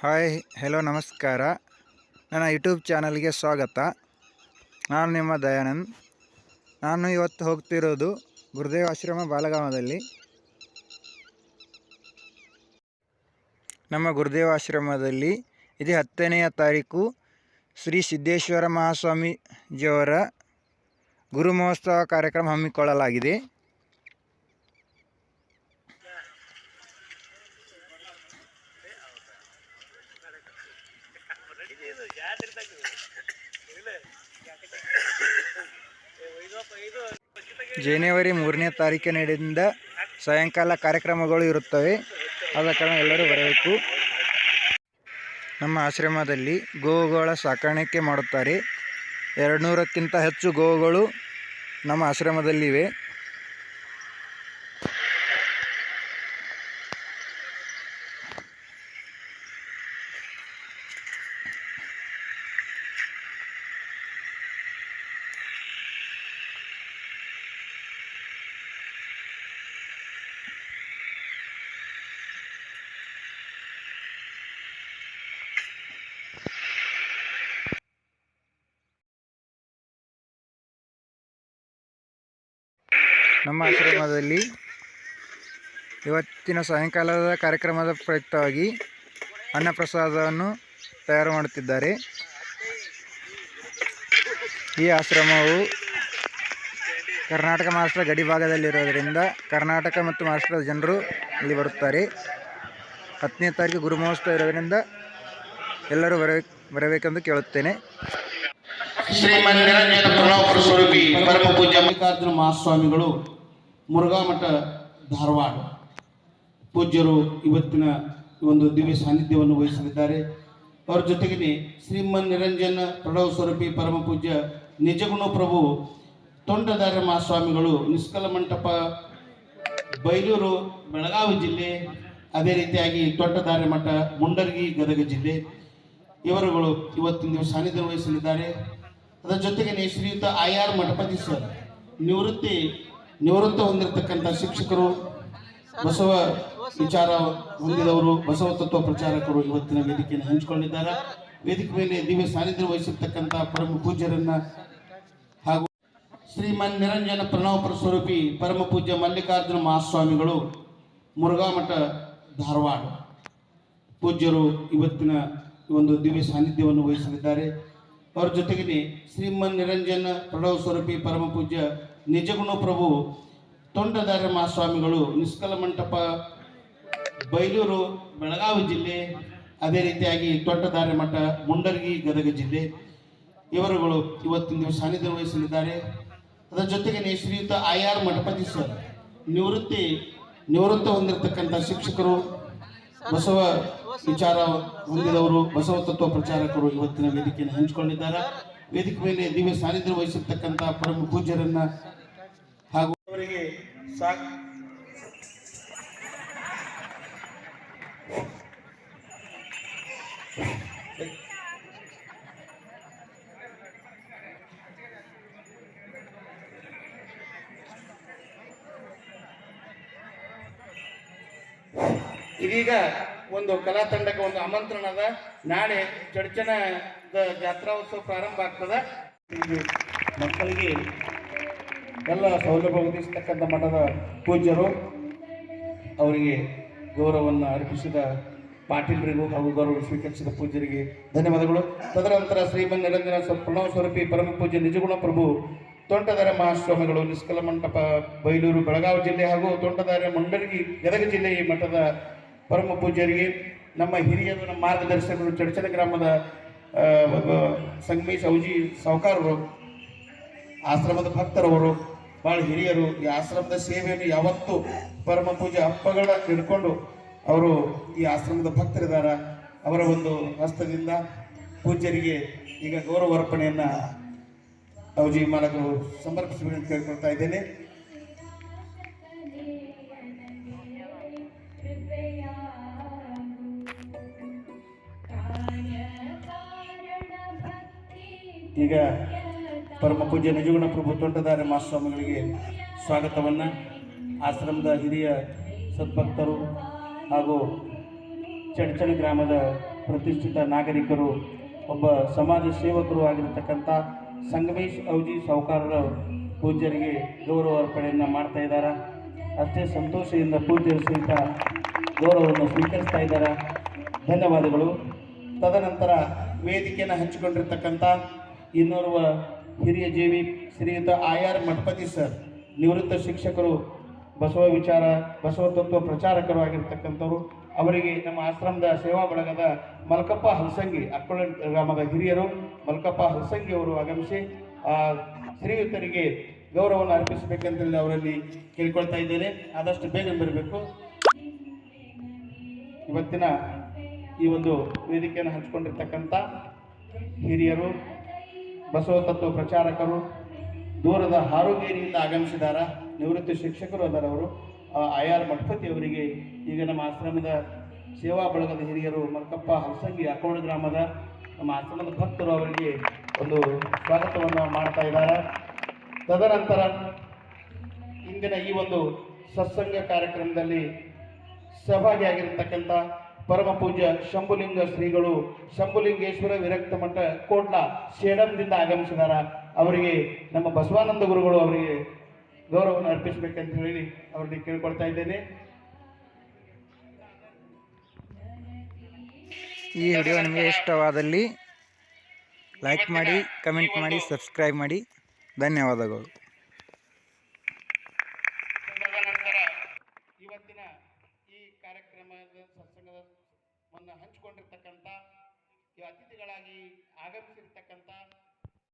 Hi hello ನಮಸ್ಕಾರ. ನನ್ನ YouTube ಚಾನಲ್ಗೆ ಸ್ವಾಗತ. ನಾನು ನಿಮ್ಮ ದಯಾನಂದ್. ನಾನು ಇವತ್ತು ಹೋಗ್ತಿರೋದು ಗುರುದೇವ ಆಶ್ರಮ ಬಾಲಗಾಮದಲ್ಲಿ. ನಮ್ಮ ಗುರುದೇವ ಆಶ್ರಮದಲ್ಲಿ ಇದೇ ಹತ್ತನೆಯ ತಾರೀಕು ಶ್ರೀ ಸಿದ್ದೇಶ್ವರ ಮಹಾಸ್ವಾಮೀಜಿಯವರ ಗುರು ಮಹೋತ್ಸವ ಕಾರ್ಯಕ್ರಮ ಹಮ್ಮಿಕೊಳ್ಳಲಾಗಿದೆ. ಜನವರಿ ಮೂರನೇ ತಾರೀಕಿನಿಂದ ಸಾಯಂಕಾಲ ಕಾರ್ಯಕ್ರಮಗಳು ಇರುತ್ತವೆ. ಆದ ಕಾರಣ ಎಲ್ಲರೂ ಬರಬೇಕು. ನಮ್ಮ ಆಶ್ರಮದಲ್ಲಿ ಗೋವುಗಳ ಸಾಕಾಣಿಕೆ ಮಾಡುತ್ತಾರೆ. ಎರಡು ನೂರಕ್ಕಿಂತ ಹೆಚ್ಚು ಗೋವುಗಳು ನಮ್ಮ ಆಶ್ರಮದಲ್ಲಿವೆ. ನಮ್ಮ ಆಶ್ರಮದಲ್ಲಿ ಇವತ್ತಿನ ಸಾಯಂಕಾಲದ ಕಾರ್ಯಕ್ರಮದ ಪ್ರಯುಕ್ತವಾಗಿ ಅನ್ನಪ್ರಸಾದವನ್ನು ತಯಾರು ಮಾಡುತ್ತಿದ್ದಾರೆ. ಈ ಆಶ್ರಮವು ಕರ್ನಾಟಕ ಮಹಾರಾಷ್ಟ್ರ ಗಡಿ ಭಾಗದಲ್ಲಿರೋದರಿಂದ ಕರ್ನಾಟಕ ಮತ್ತು ಮಹಾರಾಷ್ಟ್ರದ ಜನರು ಇಲ್ಲಿ ಬರುತ್ತಾರೆ. ಹತ್ತನೇ ತಾರೀಕು ಗುರು ಮಹೋತ್ಸವ ಇರೋದರಿಂದ ಎಲ್ಲರೂ ಬರಬೇಕು ಬರಬೇಕೆಂದು ಕೇಳುತ್ತೇನೆ. ಪೂಜ್ಯ ಮಲ್ಲಿಕಾರ್ಜುನ ಮಹಾಸ್ವಾಮಿಗಳು ಮುರುಘಾ ಮಠ ಧಾರವಾಡ. ಪೂಜ್ಯರು ಇವತ್ತಿನ ಒಂದು ದಿವ್ಯ ಸಾನ್ನಿಧ್ಯವನ್ನು ವಹಿಸಲಿದ್ದಾರೆ. ಅವರ ಜೊತೆಗೆ ಶ್ರೀಮನ್ ನಿರಂಜನ ಪ್ರಣವ ಸ್ವರೂಪಿ ಪರಮ ಪೂಜ್ಯ ನಿಜಗುಣ ಪ್ರಭು ತೊಂಡದಾರ ಮಹಾಸ್ವಾಮಿಗಳು ನಿಷ್ಕಲ ಮಂಟಪ, ಬೈಲೂರು, ಬೆಳಗಾವಿ ಜಿಲ್ಲೆ, ಅದೇ ರೀತಿಯಾಗಿ ತೋಂಟದಾರ್ಯ ಮಠ, ಮುಂಡರ್ಗಿ, ಗದಗ ಜಿಲ್ಲೆ ಇವರುಗಳು ಇವತ್ತಿನ ದಿವಸ ಸಾನ್ನಿಧ್ಯ ವಹಿಸಲಿದ್ದಾರೆ. ಅದರ ಜೊತೆಗೆ ಶ್ರೀಯುತ ಆಯಾರ್ ಮಠಪತಿ ಸರ್, ನಿವೃತ್ತಿ ನಿವೃತ್ತ ಹೊಂದಿರತಕ್ಕಂಥ ಶಿಕ್ಷಕರು, ಬಸವ ವಿಚಾರ ಹೊಂದಿದವರು, ಬಸವ ತತ್ವ ಪ್ರಚಾರಕರು ಇವತ್ತಿನ ವೇದಿಕೆಯನ್ನು ಹಂಚಿಕೊಂಡಿದ್ದಾರೆ. ವೇದಿಕೆ ಮೇಲೆ ದಿವ್ಯ ಸಾನ್ನಿಧ್ಯ ವಹಿಸಿರ್ತಕ್ಕಂಥ ಪರಮ ಪೂಜ್ಯರನ್ನ ಹಾಗೂ ಶ್ರೀಮನ್ ನಿರಂಜನ ಪ್ರಣವ ಸ್ವರೂಪಿ ಪರಮ ಪೂಜ್ಯ ಮಲ್ಲಿಕಾರ್ಜುನ ಮಹಾಸ್ವಾಮಿಗಳು, ಮುರುಘಾಮಠ ಧಾರವಾಡ. ಪೂಜ್ಯರು ಇವತ್ತಿನ ಒಂದು ದಿವ್ಯ ಸಾನ್ನಿಧ್ಯವನ್ನು ವಹಿಸಲಿದ್ದಾರೆ. ಅವರ ಜೊತೆಗೆ ಶ್ರೀಮನ್ ನಿರಂಜನ ಪ್ರಣವ ಸ್ವರೂಪಿ ಪರಮ ಪೂಜ್ಯ ನಿಜಗುಣ ಪ್ರಭು ತೊಂಡದಾರ ಮಹಾಸ್ವಾಮಿಗಳು ನಿಷ್ಕಲ ಮಂಟಪ, ಬೈಲೂರು, ಬೆಳಗಾವಿ ಜಿಲ್ಲೆ, ಅದೇ ರೀತಿಯಾಗಿ ತೋಂಟದಾರ್ಯ ಮಠ, ಮುಂಡರ್ಗಿ ಗದಗ ಜಿಲ್ಲೆ, ಇವರುಗಳು ಇವತ್ತಿನ ದಿವಸ ಸಾನ್ನಿಧ್ಯ ವಹಿಸಲಿದ್ದಾರೆ. ಅದರ ಜೊತೆಗೆ ಶ್ರೀಯುತ ಐ ಆರ್ ಮಠಪತಿ ಸರ್, ನಿವೃತ್ತಿ, ನಿವೃತ್ತ ಹೊಂದಿರತಕ್ಕಂಥ ಶಿಕ್ಷಕರು, ಬಸವ ವಿಚಾರ ಹೊಂದಿದವರು, ಬಸವ ತತ್ವ ಪ್ರಚಾರಕರು ಇವತ್ತಿನ ವೇದಿಕೆಯನ್ನು ಹಂಚಿಕೊಂಡಿದ್ದಾರೆ. ವೇದಿಕೆ ಮೇಲೆ ದಿವ್ಯ ಸಾನ್ನಿಧ್ಯ ವಹಿಸಿರ್ತಕ್ಕಂಥ ಪರಮ ಪೂಜ್ಯರನ್ನ ಸಾಕ್. ಇದೀಗ ಒಂದು ಕಲಾ ತಂಡಕ್ಕೆ ಒಂದು ಆಮಂತ್ರಣ ಅದ. ನಾಳೆ ಚಡ್ಚನ ಜಾತ್ರೋತ್ಸವ ಪ್ರಾರಂಭ ಆಗ್ತದ. ಮಕ್ಕಳಿಗೆ ಎಲ್ಲ ಸೌಲಭ್ಯ ಒದಗಿಸ್ತಕ್ಕಂಥ ಮಠದ ಪೂಜ್ಯರು ಅವರಿಗೆ ಗೌರವವನ್ನು ಅರ್ಪಿಸಿದ ಪಾಟೀಲರಿಗೂ ಹಾಗೂ ಗೌರವ ಸ್ವೀಕರಿಸಿದ ಪೂಜ್ಯರಿಗೆ ಧನ್ಯವಾದಗಳು. ತದನಂತರ ಶ್ರೀಮನ್ ನಿರಂಜನ ಪ್ರಣವ ಸ್ವರೂಪಿ ಪರಮ ಪೂಜ್ಯ ನಿಜಗುಣ ಪ್ರಭು ತೋಂಟದಾರ್ಯ ಮಹಾಸ್ವಾಮಿಗಳು ನಿಷ್ಕಲ ಮಂಟಪ, ಬೈಲೂರು, ಬೆಳಗಾವಿ ಜಿಲ್ಲೆ ಹಾಗೂ ತೋಂಟದಾರ್ಯ ಮುಂಡರಗಿ ಗದಗ ಜಿಲ್ಲೆ ಈ ಮಠದ ಪರಮ ಪೂಜ್ಯರಿಗೆ, ನಮ್ಮ ಹಿರಿಯರು ನಮ್ಮ ಮಾರ್ಗದರ್ಶಕರು ಚಡಚನ ಗ್ರಾಮದ ಸಂಗಮೇಶ್ ಔಜಿ ಸಾವುಕಾರರು ಆಶ್ರಮದ ಭಕ್ತರವರು ಭಾಳ ಹಿರಿಯರು, ಈ ಆಶ್ರಮದ ಸೇವೆಯನ್ನು ಯಾವತ್ತೂ ಪರಮ ಪೂಜೆ ಹಬ್ಬಗಳ ಹಿಡ್ಕೊಂಡು ಅವರು ಈ ಆಶ್ರಮದ ಭಕ್ತರಿದ್ದಾರೆ. ಅವರ ಒಂದು ಹಸ್ತದಿಂದ ಪೂಜ್ಯರಿಗೆ ಈಗ ಗೌರವ ಅರ್ಪಣೆಯನ್ನು ಔಜಿ ಮಾಲಕರು ಅಂತ ಕೇಳ್ಕೊಳ್ತಾ ಇದ್ದೇನೆ. ಈಗ ಪರಮ ಪೂಜ್ಯ ನಿಜಗುಣ ಪ್ರಭು ತೋಂಟದಾರ್ಯ ಮಹಾಸ್ವಾಮಿಗಳಿಗೆ ಸ್ವಾಗತವನ್ನು ಆಶ್ರಮದ ಹಿರಿಯ ಸದ್ಭಕ್ತರು ಹಾಗೂ ಚಡ್ಚಣ ಗ್ರಾಮದ ಪ್ರತಿಷ್ಠಿತ ನಾಗರಿಕರು, ಒಬ್ಬ ಸಮಾಜ ಸೇವಕರು ಆಗಿರತಕ್ಕಂಥ ಸಂಗಮೇಶ್ ಔಜಿ ಸಾಹುಕಾರರ ಪೂಜ್ಯರಿಗೆ ಗೌರವ ಅರ್ಪಣೆಯನ್ನು ಮಾಡ್ತಾ ಇದ್ದಾರೆ. ಅಷ್ಟೇ ಸಂತೋಷದಿಂದ ಪೂಜ್ಯರು ಸಹಿತ ಗೌರವವನ್ನು ಸ್ವೀಕರಿಸ್ತಾ ಇದ್ದಾರೆ. ಧನ್ಯವಾದಗಳು. ತದನಂತರ ವೇದಿಕೆಯನ್ನು ಹಂಚಿಕೊಂಡಿರ್ತಕ್ಕಂಥ ಇನ್ನೋರ್ವ ಹಿರಿಯ ಜೀವಿ ಶ್ರೀಯುತ ಆಯಾರ್ ಮಠಪತಿ ಸರ್, ನಿವೃತ್ತ ಶಿಕ್ಷಕರು, ಬಸವ ವಿಚಾರ, ಬಸವ ತತ್ವ ಪ್ರಚಾರಕರು ಆಗಿರ್ತಕ್ಕಂಥವ್ರು. ಅವರಿಗೆ ನಮ್ಮ ಆಶ್ರಮದ ಸೇವಾ ಬಳಗದ ಮಲ್ಕಪ್ಪ ಹಲಸಂಗಿ, ಅಕ್ಕಳ ಗ್ರಾಮದ ಹಿರಿಯರು ಮಲ್ಕಪ್ಪ ಹಲಸಂಗಿ ಅವರು ಆಗಮಿಸಿ, ಆ, ಶ್ರೀಯುತರಿಗೆ ಗೌರವವನ್ನು ಅರ್ಪಿಸಬೇಕಂತೇಳಿ ಅವರಲ್ಲಿ ಕೇಳ್ಕೊಳ್ತಾ ಇದ್ದೇನೆ. ಆದಷ್ಟು ಬೇಗ ಬರಬೇಕು. ಇವತ್ತಿನ ಈ ಒಂದು ವೇದಿಕೆಯನ್ನು ಹಂಚಿಕೊಂಡಿರ್ತಕ್ಕಂಥ ಹಿರಿಯರು ಬಸವ ತತ್ವ ಪ್ರಚಾರಕರು ದೂರದ ಹಾರೋಗೇರಿಯಿಂದ ಆಗಮಿಸಿದಾರ ನಿವೃತ್ತ ಶಿಕ್ಷಕರು ಅದರವರು. ಐ ಆರ್ ಮಠಪತಿ ಅವರಿಗೆ ಈಗ ನಮ್ಮ ಆಶ್ರಮದ ಸೇವಾ ಬಳಗದ ಹಿರಿಯರು ಮಲ್ಕಪ್ಪ ಹಲಸಂಗಿ ಅಕೋಣ ಗ್ರಾಮದ ನಮ್ಮ ಆಶ್ರಮದ ಭಕ್ತರು ಅವರಿಗೆ ಒಂದು ಸ್ವಾಗತವನ್ನು ಮಾಡ್ತಾ ಇದ್ದಾರೆ. ತದನಂತರ ಇಂದಿನ ಈ ಒಂದು ಸತ್ಸಂಗ ಕಾರ್ಯಕ್ರಮದಲ್ಲಿ ಸಹಭಾಗಿಯಾಗಿರ್ತಕ್ಕಂಥ ಪರಮ ಪೂಜ್ಯ ಶಂಭುಲಿಂಗ ಶ್ರೀಗಳು ಶಂಭುಲಿಂಗೇಶ್ವರ ವಿರಕ್ತ ಮಠ ಕೋಟ್ಲ ಸೇಡಂದಿಂದ ಆಗಮಿಸಿದಾರ. ಅವರಿಗೆ ನಮ್ಮ ಬಸವಾನಂದ ಗುರುಗಳು ಅವರಿಗೆ ಗೌರವವನ್ನು ಅರ್ಪಿಸಬೇಕಂತ ಹೇಳಿ ಅವರಿಗೆ ಕೇಳ್ಕೊಳ್ತಾ ಇದ್ದೇನೆ. ಈ ವಿಡಿಯೋ ನಿಮಗೆ ಇಷ್ಟವಾದಲ್ಲಿ ಲೈಕ್ ಮಾಡಿ ಕಮೆಂಟ್ ಮಾಡಿ ಸಬ್ಸ್ಕ್ರೈಬ್ ಮಾಡಿ. ಧನ್ಯವಾದಗಳು. ಬಂದಿರತಕ್ಕಂಥ ಅತಿಥಿಗಳಾಗಿ ಆಗಮಿಸಿರ್ತಕ್ಕಂಥ